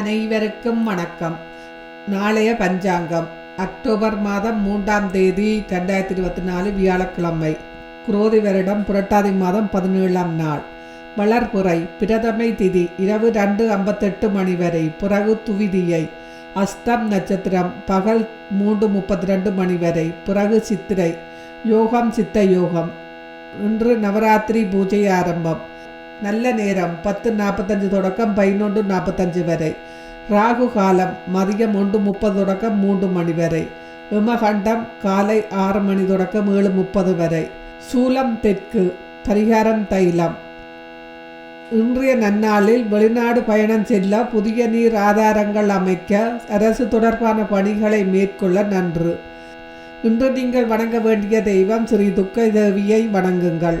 அனைவருக்கும் வணக்கம். நாளைய பஞ்சாங்கம். அக்டோபர் மாதம் மூன்றாம் தேதி ரெண்டாயிரத்தி இருபத்தி நாலு வியாழக்கிழமை. குரோதி வருடம் புரட்டாதி மாதம் பதினேழாம் நாள். வளர்புறை பிரதமை திதி இரவு ரெண்டு ஐம்பத்தெட்டு மணி வரை பிறகு துவிதியை. அஸ்தம் நட்சத்திரம் பகல் மூன்று முப்பத்தி ரெண்டு மணி வரை பிறகு சித்திரை. யோகம் சித்த யோகம். இன்று நவராத்திரி பூஜை ஆரம்பம். நல்ல நேரம். பத்து நாற்பத்தஞ்சு தொடக்கம் பதினொன்று நாற்பத்தஞ்சு வரை. ராகு காலம் மதியம் ஒன்று முப்பது தொடக்கம் மூன்று மணி வரை. விமகண்டம் காலை ஆறு மணி தொடக்கம் ஏழு முப்பது வரை. சூலம் தெற்கு. பரிகாரம் தைலம். இன்றைய நன்னாளில் வெளிநாடு பயணம் செல்ல புதிய நீர் ஆதாரங்கள் அமைக்க அரசு தொடர்பான பணிகளை மேற்கொள்ள நன்று. இன்று நீங்கள் வணங்க வேண்டிய தெய்வம் ஸ்ரீ துக்க தேவியை வணங்குங்கள்.